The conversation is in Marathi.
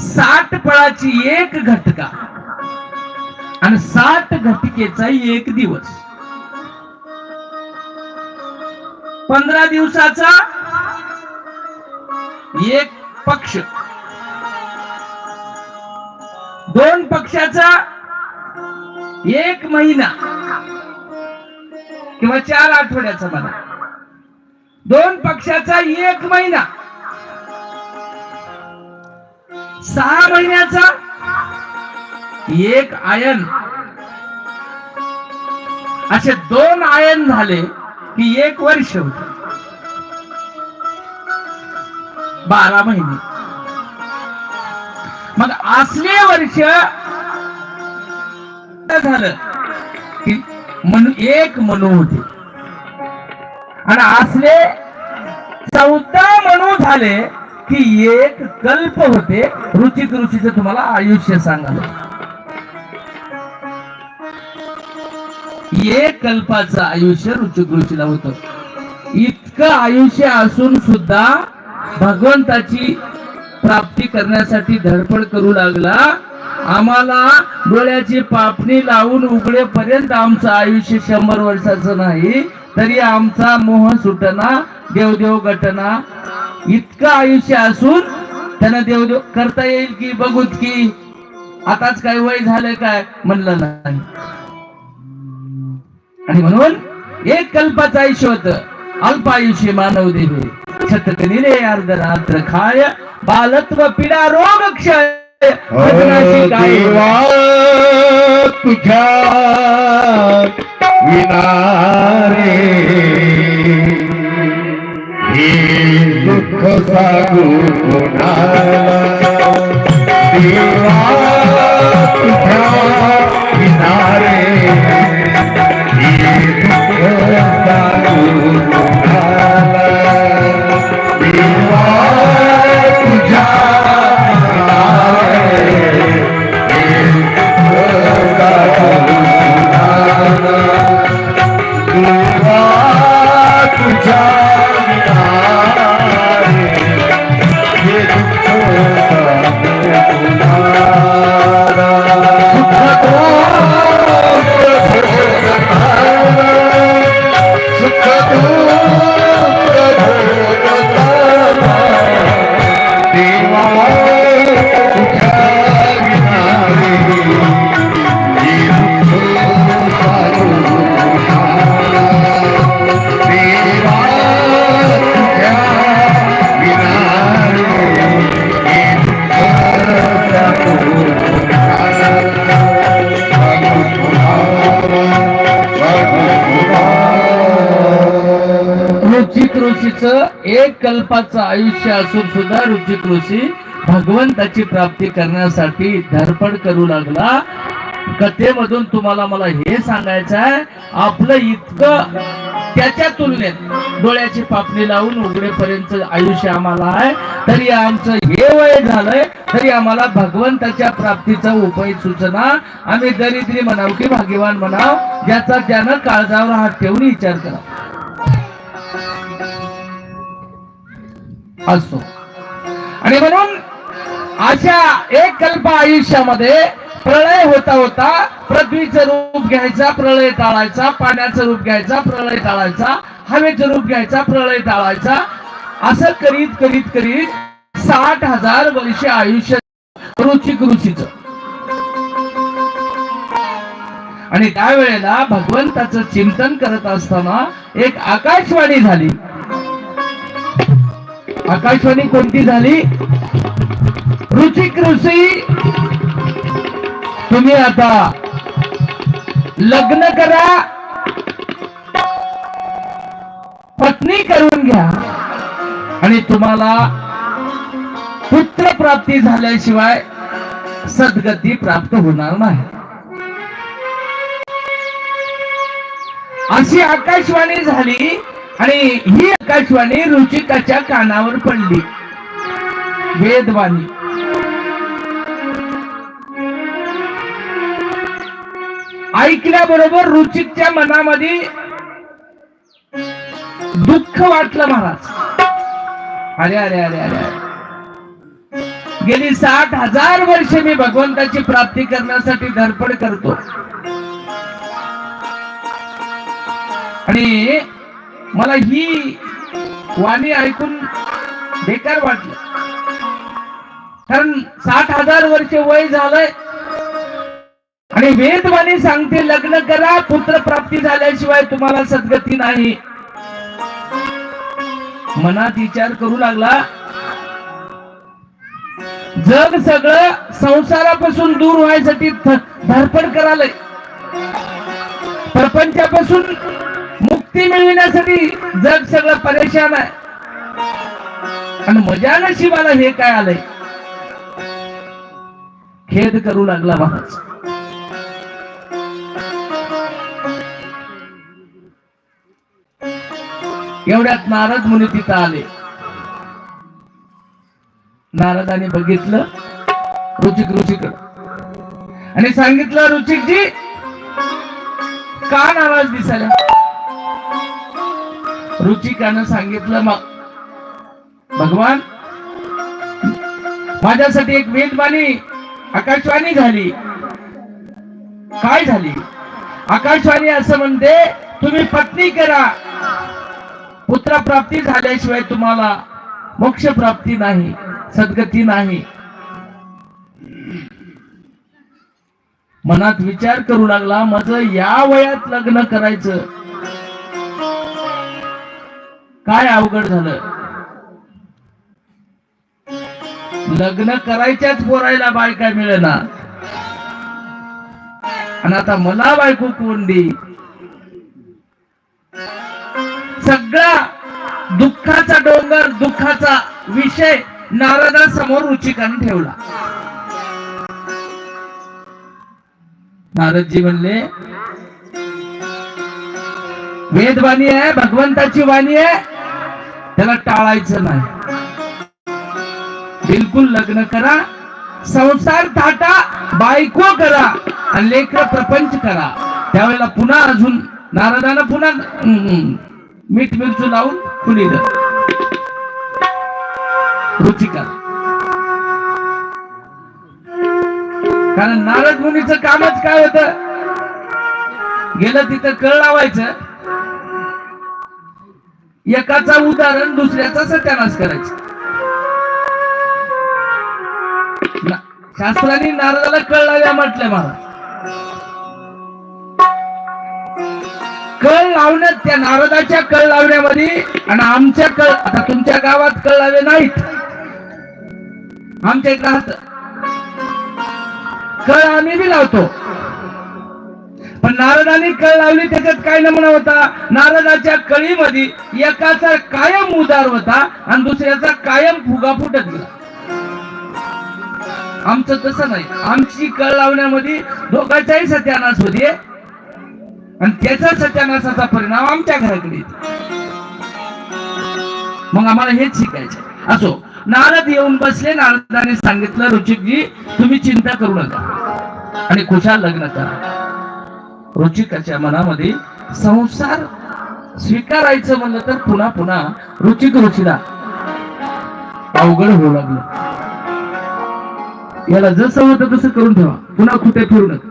साठ पळाची एक घटका. आणि साठ घटिकेचा एक दिवस. पंधरा दिवसाचा एक पक्ष. दोन पक्षाचा एक महिना. किंवा चार आठवड्याचा मला दोन पक्षाचा एक महिना. सहा महिन्याचा एक आयन. असे दोन आयन झाले की एक वर्ष होत. बारा महिने. मग असले वर्ष झालं की मनु एक मनू होते. आणि असले चौदा मनू झाले की एक कल्प होते रुचिक रुचीचं तुम्हाला आयुष्य सांगा. एक कल्पाचं आयुष्य रुचिक रुचीला होत. इतकं आयुष्य असून सुद्धा भगवंताची प्राप्ती करण्यासाठी धडपड करू लागला आम्हाला डोळ्याची पापणी लावून उघडेपर्यंत आमचं आयुष्य शंभर वर्षाचं नाही तरी आमचा मोह सुटना देवदेव गटना इतकं आयुष्य असून त्यांना देवदेव करता येईल की बघूत की आताच काय वय झालंय काय म्हणलं नाही. आणि म्हणून एक कल्पाचं आयुष्य होतं. अल्प आयुष्य मानव देवे छतकनी रे अर्ध रात्र खाय बालत्व पिडा रोग क्षय. देवा तुझ्या विनारे. हे दुःख सांगू कोणाला देवा तुझ्या विनारे देवा ऋषीचं एक कल्पाचं आयुष्य असून सुद्धा रुचिक ऋषी भगवंताची प्राप्ती करण्यासाठी धडपड करू लागला. कथेमधून तुम्हाला मला हे सांगायचं आहे आपलं इतकं त्याच्या तुलनेत डोळ्याची पापणी लावून उघडेपर्यंत आयुष्य आम्हाला आहे. तरी आमचं हे वय झालंय तरी आम्हाला भगवंताच्या प्राप्तीचा उपाय सूचना. आम्ही दरिद्री म्हणाव की भाग्यवान म्हणाव ज्याचा त्यानं काळजावर हात ठेवून विचार करा असतो आणि म्हणून अशा एक कल्प आयुष्यामध्ये प्रलय होता होता पृथ्वीचं रूप घ्यायचा प्रलय टाळायचा पाण्याचं रूप घ्यायचा प्रलय टाळायचा हवेचं रूप घ्यायचा प्रळय टाळायचा. असं करीत करीत करीत साठ हजार वर्ष आयुष्य रुचिक रुचीच. आणि त्यावेळेला भगवंताचं चिंतन करत असताना एक आकाशवाणी झाली. आकाशवाणी कोणती झाली? रुचिक ऋषी तुम्ही आता लग्न करा. पत्नी करून घ्या. आणि तुम्हाला पुत्र प्राप्ती झाल्याशिवाय सद्गती प्राप्त होणार नाही. अशी आकाशवाणी झाली. आणि ही आकाशवाणी रुचिकाच्या कानावर पडली. वेदवाणी ऐकल्याबरोबर रुचिकच्या मनामध्ये दुःख वाटलं महाराज. अरे अरे अरे अरे. गेली साठ हजार वर्ष मी भगवंताची प्राप्ती करण्यासाठी धडपड करतो. आणि मला ही वाणी ऐकून बेकार वाटलं. कारण साठ हजार वर्ष वय झालंय आणि वेदवाणी सांगते लग्न करा पुत्र प्राप्ती झाल्याशिवाय तुम्हाला सद्गती नाही. मनात विचार करू लागला. जग सगळं संसारापासून दूर व्हायसाठी थ- धडपड करायलंय प्रपंचापासून मुक्ती मिळविण्यासाठी जग सगळं परेशान आहे. आणि मजा नशिबाला हे काय आलंय? खेद करू लागला महाराज एवढ्यात नारद मुनी तिथं आले. नारदाने बघितलं रुचिक रुचिक. आणि सांगितलं रुचिकजी का नाराज दिसायला? रुचिकानं सांगितलं मग. भगवान माझ्यासाठी एक वेदवाणी आकाशवाणी झाली. काय झाली? आकाशवाणी असं म्हणते तुम्ही पत्नी करा. पुत्र प्राप्ती झाल्याशिवाय तुम्हाला मोक्ष प्राप्ती नाही सद्गती नाही. मनात विचार करू लागला माझं या वयात लग्न करायचं. काय अवघड झालं? लग्न करायच्याच पोरायला बायका मिळेना. आणि आता मला बायको कोंडी सगळा दुःखाचा डोंगर दुःखाचा विषय नारदासमोर रुचिकाने ठेवला. नारदजी म्हणले वेदवाणी आहे भगवंताची वाणी आहे त्याला टाळायचं नाही. बिलकुल लग्न करा संसार थाटा बायको करा आणि लेकर प्रपंच करा. त्यावेळेला पुन्हा अजून नारदानं पुन्हा मीठ मिरचू लावून कुणी रुचिका कारण नारद मुनीचं कामच काय होत? गेलं तिथं कळ लावायचं. एकाचा उदाहरण दुसऱ्याचा सत्यानाश करायचं. शास्त्राने नारदाला कळ लाव्या म्हटलंय मला. कळ लावण्यात त्या नारदाच्या कळ लावण्यामध्ये आणि आमच्या कळ आता तुमच्या गावात कळ लावे नाहीत. आमच्या इकडे राहत कळ आम्ही बी लावतो. पण नारदाने कळ लावली त्याच्यात काय नमुना होता? नारदाच्या कळीमध्ये एकाचा कायम उदार होता आणि दुसऱ्याचा कायम फुगा फुटत गेला. आमचं तसं नाही. आमची कळ लावण्यामध्ये दोघांचाही सत्यानाश होते. आणि त्याचा सत्यानाशाचा परिणाम आमच्या घराकडे मग आम्हाला हेच शिकायचं असो नारद येऊन बसले नारदाने सांगितलं रुचिकजी तुम्ही चिंता करू नका. आणि खुशाल लग्न करा. रुचिकाच्या मनामध्ये संसार स्वीकारायचं म्हणलं तर पुन्हा पुन्हा रुचिक रुचिला अवघड होऊ लागलं. याला जसं होतं तसं करून ठेवा. पुन्हा कुठे फिरू नका.